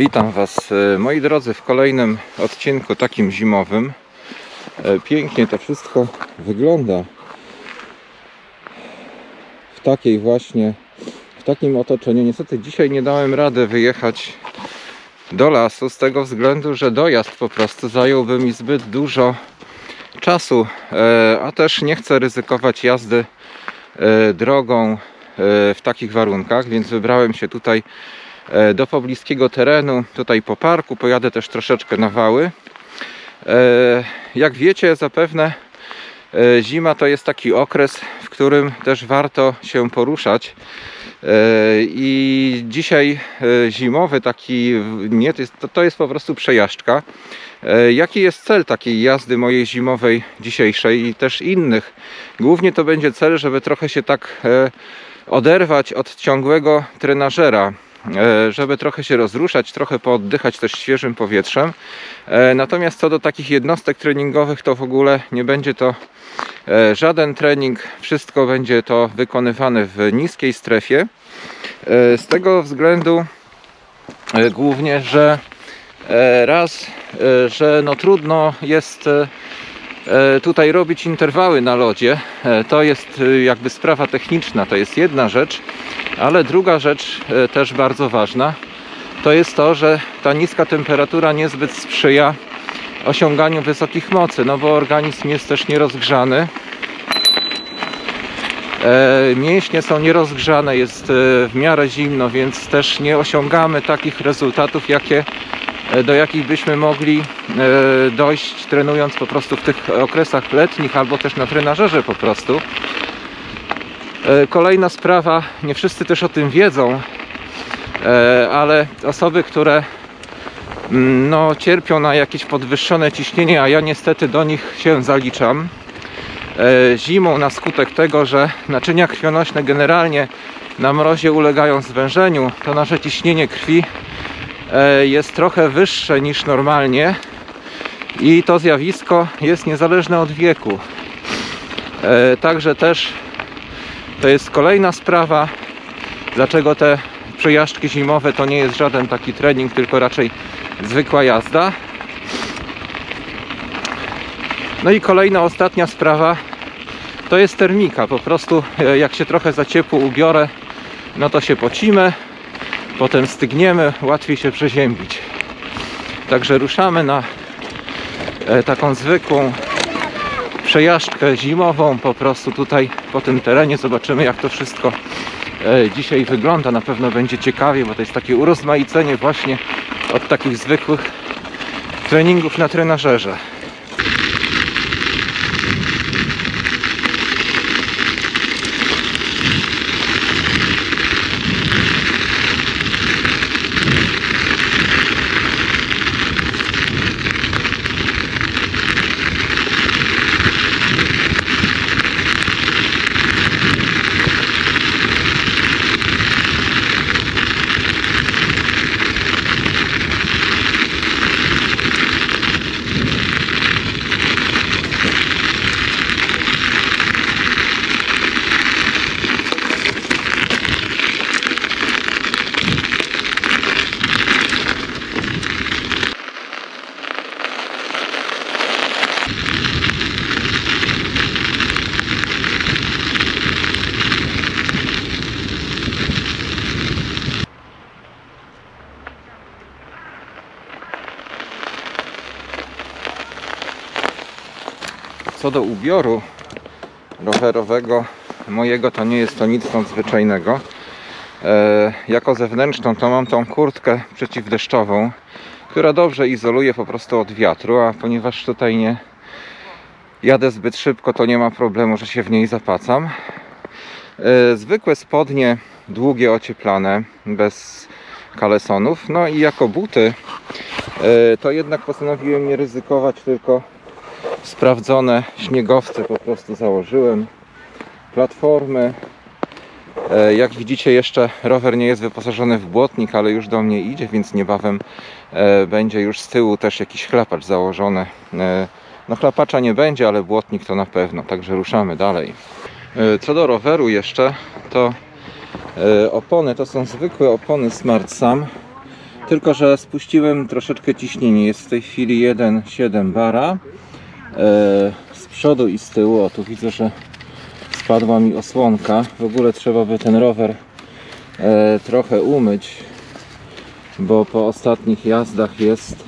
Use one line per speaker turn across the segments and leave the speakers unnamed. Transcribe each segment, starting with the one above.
Witam Was e, moi drodzy w kolejnym odcinku takim zimowym. E, Pięknie to wszystko wygląda w takiej właśnie, w takim otoczeniu. Niestety dzisiaj nie dałem rady wyjechać do lasu z tego względu, że dojazd po prostu zająłby mi zbyt dużo czasu, e, a też nie chcę ryzykować jazdy drogą w takich warunkach, więc wybrałem się tutaj do pobliskiego terenu, tutaj po parku, pojadę też troszeczkę na wały. E, Jak wiecie zapewne e, zima to jest taki okres, w którym też warto się poruszać. E, I dzisiaj e, zimowy taki, nie, to jest, to, jest po prostu przejażdżka. E, Jaki jest cel takiej jazdy mojej zimowej dzisiejszej i też innych? Głównie to będzie cel, żeby trochę się tak e, oderwać od ciągłego trenażera, e, żeby trochę się rozruszać, trochę pooddychać też świeżym powietrzem. E, Natomiast co do takich jednostek treningowych, to w ogóle nie będzie to e, żaden trening, wszystko będzie to wykonywane w niskiej strefie. E, Z tego względu e, głównie, że e, raz, e, że no trudno jest e, e, tutaj robić interwały na lodzie. E, To jest e, jakby sprawa techniczna, to jest jedna rzecz, ale druga rzecz e, też bardzo ważna, to jest to, że ta niska temperatura niezbyt sprzyja osiąganiu wysokich mocy, no bo organizm jest też nierozgrzany. E, Mięśnie są nierozgrzane, jest e, w miarę zimno, więc też nie osiągamy takich rezultatów, jakie, e, do jakich byśmy mogli e, dojść trenując po prostu w tych okresach letnich albo też na trenażerze po prostu. E, Kolejna sprawa, nie wszyscy też o tym wiedzą, e, ale osoby, które mm, no, cierpią na jakieś podwyższone ciśnienie, a ja niestety do nich się zaliczam. E, Zimą na skutek tego, że naczynia krwionośne generalnie na mrozie ulegają zwężeniu, to nasze ciśnienie krwi e, jest trochę wyższe niż normalnie i to zjawisko jest niezależne od wieku. E, Także też to jest kolejna sprawa, dlaczego te przejażdżki zimowe to nie jest żaden taki trening, tylko raczej zwykła jazda. No i kolejna, ostatnia sprawa to jest termika. Po prostu e, jak się trochę za ciepło ubiorę, no to się pocimy, potem stygniemy, łatwiej się przeziębić. Także ruszamy na e, taką zwykłą przejażdżkę zimową po prostu tutaj po tym terenie. Zobaczymy jak to wszystko e, dzisiaj wygląda. Na pewno będzie ciekawie, bo to jest takie urozmaicenie właśnie od takich zwykłych treningów na trenażerze. Co do ubioru rowerowego mojego, to nie jest to nic nadzwyczajnego. E, jako zewnętrzną to mam tą kurtkę przeciwdeszczową, która dobrze izoluje po prostu od wiatru, a ponieważ tutaj nie jadę zbyt szybko, to nie ma problemu, że się w niej zapacam. E, zwykłe spodnie, długie, ocieplane, bez kalesonów. No i jako buty, e, to jednak postanowiłem nie ryzykować, tylko sprawdzone śniegowce po prostu założyłem. Platformy. E, Jak widzicie jeszcze rower nie jest wyposażony w błotnik, ale już do mnie idzie, więc niebawem e, będzie już z tyłu też jakiś chlapacz założony. E, No chlapacza nie będzie, ale błotnik to na pewno, także ruszamy dalej. Co do roweru jeszcze, to opony to są zwykłe opony Smart Sam Tylko, że spuściłem troszeczkę ciśnienie. Jest w tej chwili 1,7 bara. E, z przodu i z tyłu. O, tu widzę, że spadła mi osłonka. W ogóle trzeba by ten rower e, trochę umyć, bo po ostatnich jazdach jest,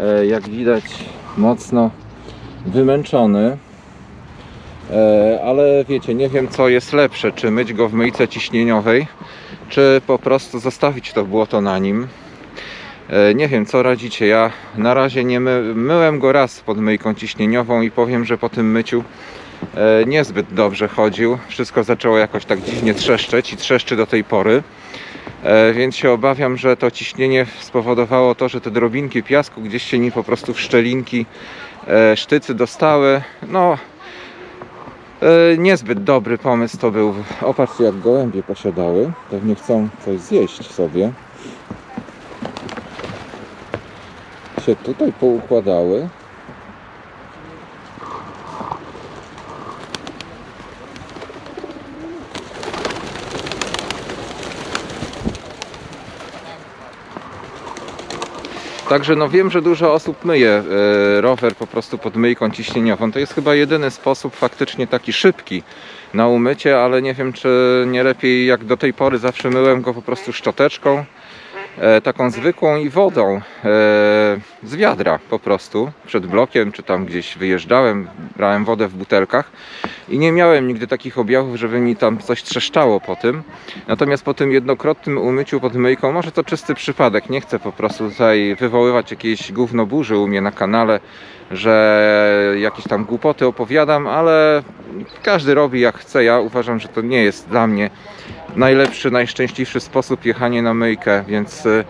e, jak widać, mocno wymęczony. Ale wiecie, nie wiem co jest lepsze, czy myć go w myjce ciśnieniowej, czy po prostu zostawić to błoto na nim. E, Nie wiem, co radzicie. Ja na razie nie my, myłem go raz pod myjką ciśnieniową i powiem, że po tym myciu e, niezbyt dobrze chodził. Wszystko zaczęło jakoś tak dziwnie trzeszczeć i trzeszczy do tej pory. E, Więc się obawiam, że to ciśnienie spowodowało to, że te drobinki piasku gdzieś się nim po prostu w szczelinki sztycy dostały. No, niezbyt dobry pomysł to był. Opatrzcie, jak gołębie posiadały. Pewnie chcą coś zjeść sobie. Się tutaj poukładały. Także no wiem, że dużo osób myje e, rower po prostu pod myjką ciśnieniową. To jest chyba jedyny sposób faktycznie taki szybki na umycie, ale nie wiem czy nie lepiej jak do tej pory zawsze myłem go po prostu szczoteczką taką zwykłą i wodą e, z wiadra po prostu przed blokiem, czy tam gdzieś wyjeżdżałem, brałem wodę w butelkach i nie miałem nigdy takich objawów, żeby mi tam coś trzeszczało po tym. Natomiast po tym jednokrotnym umyciu pod myjką, może to czysty przypadek, nie chcę po prostu tutaj wywoływać jakiejś gówno burzy u mnie na kanale, że jakieś tam głupoty opowiadam, ale każdy robi jak chce. Ja uważam, że to nie jest dla mnie najlepszy, najszczęśliwszy sposób jechanie na myjkę, więc y,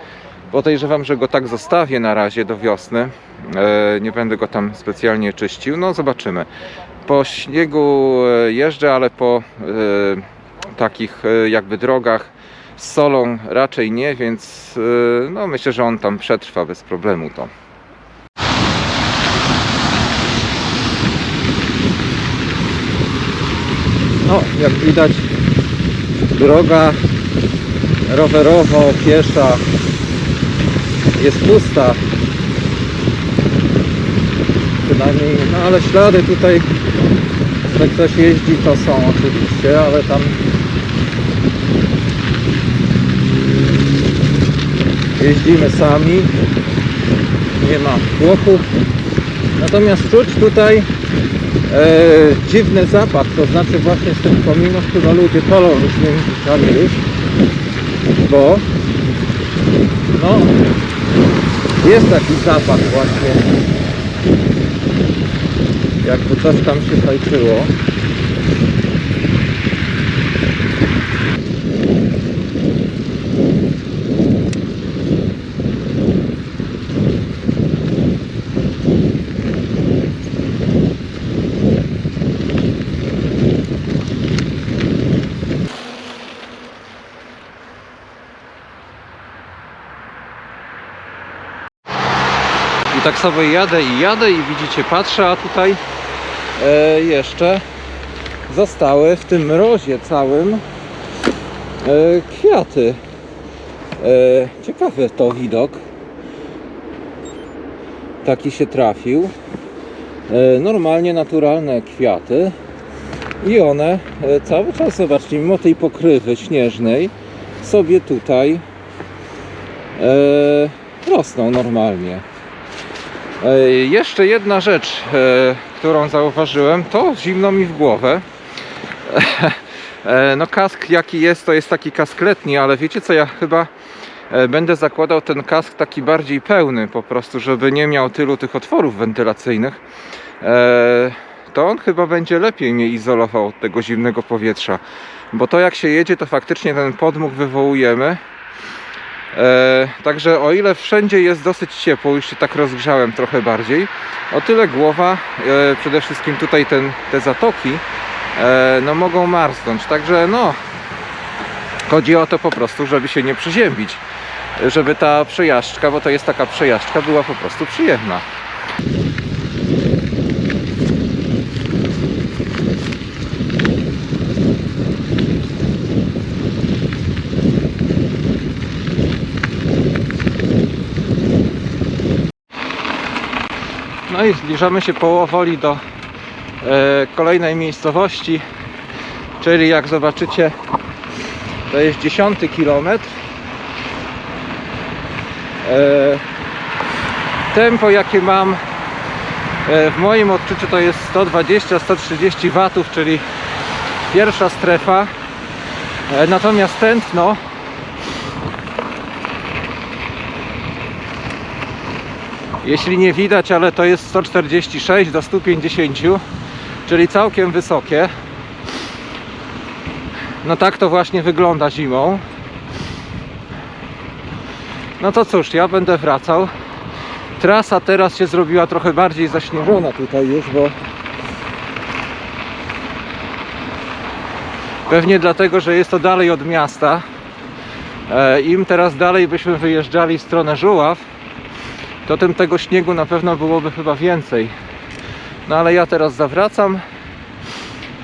podejrzewam, że go tak zostawię na razie do wiosny. E, Nie będę go tam specjalnie czyścił. No zobaczymy. Po śniegu e, jeżdżę, ale po e, takich e, jakby drogach z solą raczej nie, więc e, no myślę, że on tam przetrwa bez problemu to. No, jak widać, droga rowerowo-piesza jest pusta. Przynajmniej, no ale ślady tutaj, że ktoś jeździ, to są oczywiście, ale tam jeździmy sami, nie ma chłopów. Natomiast czuć tutaj e, dziwny zapach, to znaczy właśnie z tych kominów, które ludzie palą różnymi rzeczami już, bo no jest taki zapach właśnie jakby coś tam się fajczyło. I tak sobie jadę i jadę i widzicie, patrzę, a tutaj e, jeszcze zostały w tym mrozie całym e, kwiaty. E, ciekawy to widok. Taki się trafił. E, normalnie naturalne kwiaty. I one e, cały czas, zobaczcie, mimo tej pokrywy śnieżnej, sobie tutaj e, rosną normalnie. E, Jeszcze jedna rzecz, e, którą zauważyłem, to zimno mi w głowę. E, No kask jaki jest, to jest taki kask letni, ale wiecie co, ja chyba będę zakładał ten kask taki bardziej pełny po prostu, żeby nie miał tylu tych otworów wentylacyjnych. To on chyba będzie lepiej mnie izolował od tego zimnego powietrza. Bo to jak się jedzie, to faktycznie ten podmuch wywołujemy. E, także o ile wszędzie jest dosyć ciepło, już się tak rozgrzałem trochę bardziej, o tyle głowa, e, przede wszystkim tutaj ten, te zatoki, e, no mogą marznąć. Także no, chodzi o to po prostu, żeby się nie przeziębić. Żeby ta przejażdżka, bo to jest taka przejażdżka, była po prostu przyjemna. Zbliżamy się powoli do e, kolejnej miejscowości, czyli jak zobaczycie, to jest dziesiąty kilometr. E, tempo jakie mam e, w moim odczuciu to jest 120-130 watów, czyli pierwsza strefa. Natomiast tętno jeśli nie widać, ale to jest 146 do 150, czyli całkiem wysokie. No tak to właśnie wygląda zimą. No to cóż, ja będę wracał. Trasa teraz się zrobiła trochę bardziej zaśnieżona tutaj już, bo pewnie dlatego, że jest to dalej od miasta. E, Im teraz dalej byśmy wyjeżdżali w stronę Żuław, to tym tego śniegu na pewno byłoby chyba więcej. No ale ja teraz zawracam.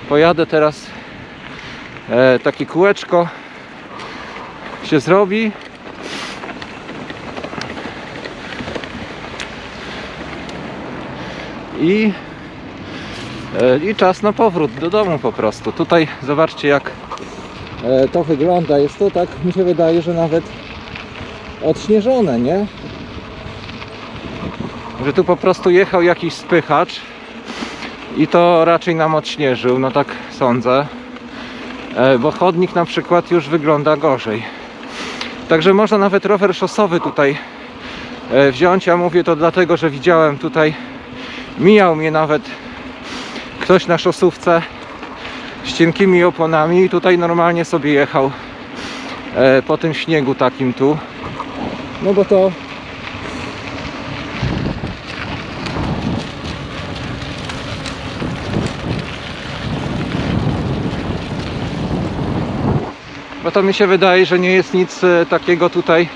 Pojadę teraz e, takie kółeczko się zrobi. I, e, I czas na powrót do domu po prostu. Tutaj zobaczcie jak e, to wygląda. Jest to tak, mi się wydaje, że nawet odśnieżone, nie? Że tu po prostu jechał jakiś spychacz i to raczej nam odśnieżył, no tak sądzę. E, Bo chodnik na przykład już wygląda gorzej. Także można nawet rower szosowy tutaj e, wziąć. Ja mówię to dlatego, że widziałem tutaj, mijał mnie nawet ktoś na szosówce z cienkimi oponami i tutaj normalnie sobie jechał e, po tym śniegu takim tu. No bo to Bo to mi się wydaje, że nie jest nic e, takiego tutaj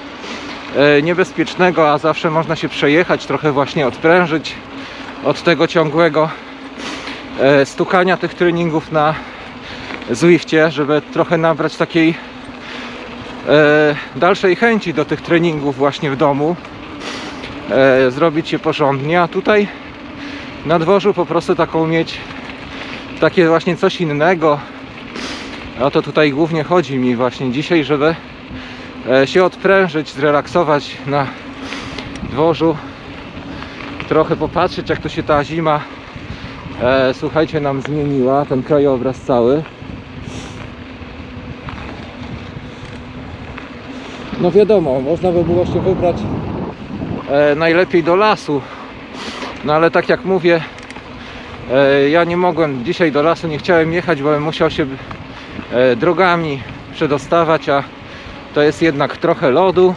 e, niebezpiecznego, a zawsze można się przejechać, trochę właśnie odprężyć od tego ciągłego e, stukania tych treningów na Zwifcie, żeby trochę nabrać takiej dalszej chęci do tych treningów właśnie w domu, zrobić je porządnie, a tutaj na dworzu po prostu taką mieć takie właśnie coś innego, o to tutaj głównie chodzi mi właśnie dzisiaj, żeby e, się odprężyć, zrelaksować na dworzu, trochę popatrzeć jak to się ta zima e, słuchajcie nam zmieniła, ten krajobraz cały. No wiadomo, można by było się wybrać e, najlepiej do lasu, no ale tak jak mówię, ja nie mogłem dzisiaj do lasu, nie chciałem jechać, bo bym musiał się drogami przedostawać, a to jest jednak trochę lodu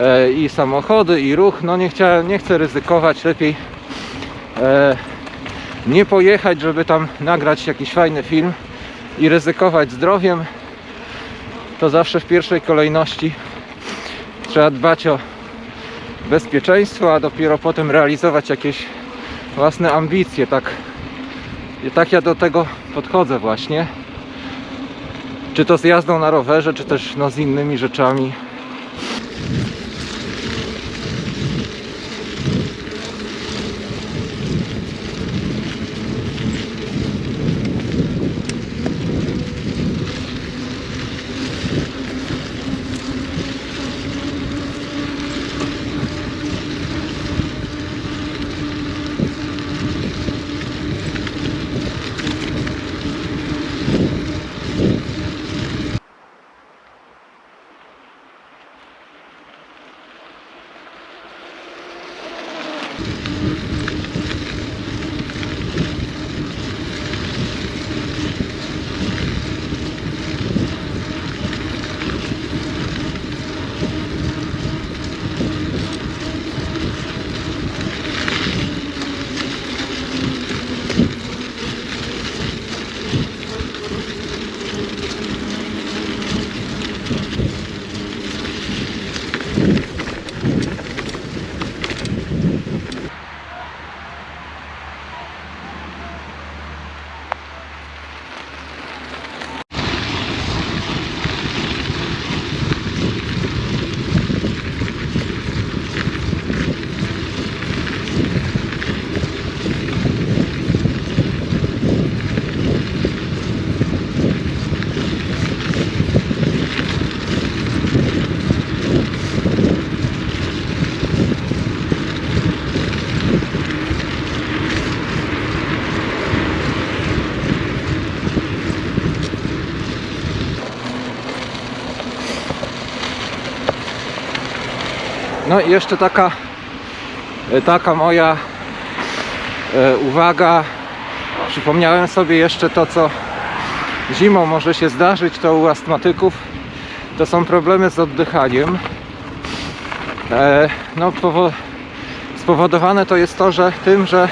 e, i samochody i ruch, no nie chciałem, nie chcę ryzykować, lepiej e, nie pojechać, żeby tam nagrać jakiś fajny film i ryzykować zdrowiem, to zawsze w pierwszej kolejności trzeba dbać o bezpieczeństwo, a dopiero potem realizować jakieś własne ambicje. Tak, tak ja do tego podchodzę właśnie. Czy to z jazdą na rowerze, czy też no, z innymi rzeczami. No i jeszcze taka, e, taka moja e, uwaga. Przypomniałem sobie jeszcze to, co zimą może się zdarzyć, to u astmatyków. To są problemy z oddychaniem. E, no, powo- spowodowane to jest to, że tym, że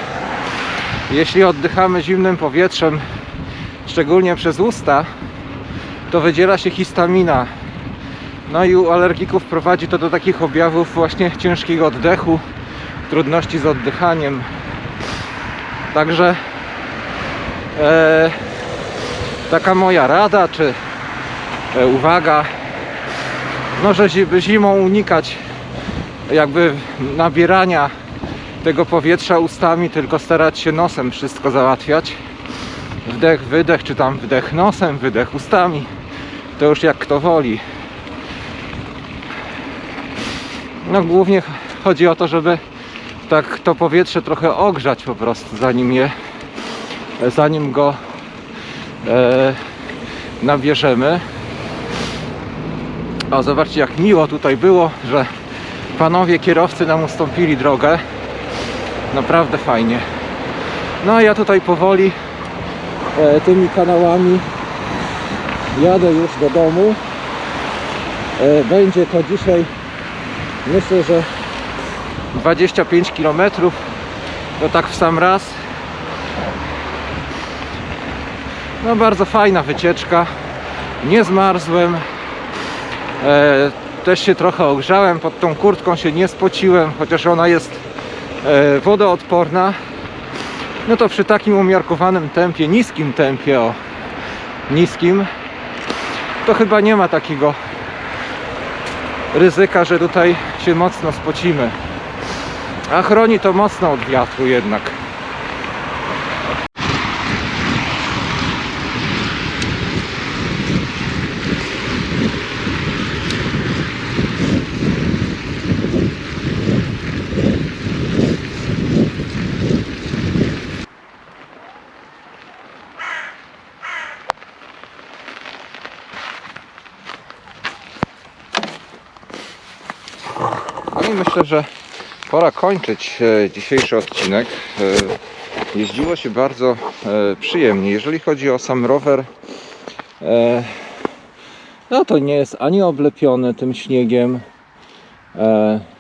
jeśli oddychamy zimnym powietrzem, szczególnie przez usta, to wydziela się histamina. No i u alergików prowadzi to do takich objawów właśnie ciężkiego oddechu, trudności z oddychaniem. Także e, taka moja rada, czy e, uwaga, no, że zi- zimą unikać jakby nabierania tego powietrza ustami, tylko starać się nosem wszystko załatwiać. Wdech, wydech, czy tam wdech nosem, wydech ustami. To już jak kto woli. No głównie chodzi o to, żeby tak to powietrze trochę ogrzać po prostu, zanim je, zanim go e, nabierzemy. O, zobaczcie jak miło tutaj było, że panowie kierowcy nam ustąpili drogę. Naprawdę fajnie. No a ja tutaj powoli e, tymi kanałami jadę już do domu. E, będzie to dzisiaj myślę, że 25 km to tak w sam raz. No bardzo fajna wycieczka. Nie zmarzłem. E, też się trochę ogrzałem. Pod tą kurtką się nie spociłem, chociaż ona jest e, wodoodporna. No to przy takim umiarkowanym tempie, niskim tempie, o niskim, to chyba nie ma takiego ryzyka, że tutaj się mocno spocimy. A chroni to mocno od wiatru jednak. Myślę, że pora kończyć e, dzisiejszy odcinek. E, Jeździło się bardzo e, przyjemnie. Jeżeli chodzi o sam rower, no to nie jest ani oblepiony tym śniegiem.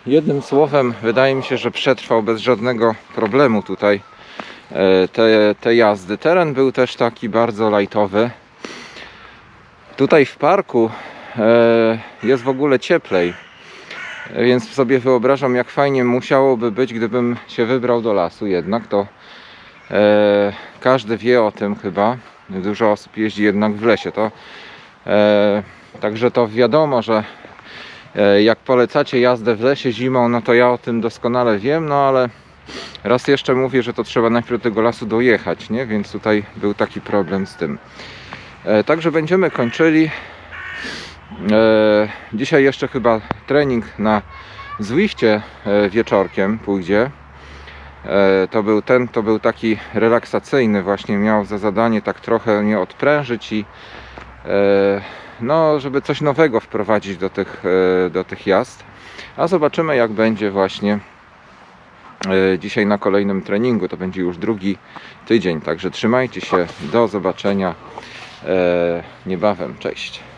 Jednym słowem, wydaje mi się, że przetrwał bez żadnego problemu tutaj te, te jazdy. Teren był też taki bardzo lajtowy. Tutaj w parku jest w ogóle cieplej. Więc sobie wyobrażam, jak fajnie musiałoby być, gdybym się wybrał do lasu. Jednak to e, każdy wie o tym chyba. Dużo osób jeździ jednak w lesie. To, e, także to wiadomo, że e, jak polecacie jazdę w lesie zimą, no to ja o tym doskonale wiem, no ale raz jeszcze mówię, że to trzeba najpierw do tego lasu dojechać, nie? Więc tutaj był taki problem z tym. E, także będziemy kończyli. E, dzisiaj jeszcze chyba trening na Zwifcie e, wieczorkiem pójdzie. E, to był ten, to był taki relaksacyjny, właśnie miał za zadanie tak trochę mnie odprężyć i no, żeby coś nowego wprowadzić do tych, do tych jazd. A zobaczymy jak będzie właśnie dzisiaj na kolejnym treningu. To będzie już drugi tydzień, także trzymajcie się. Do zobaczenia niebawem. Cześć.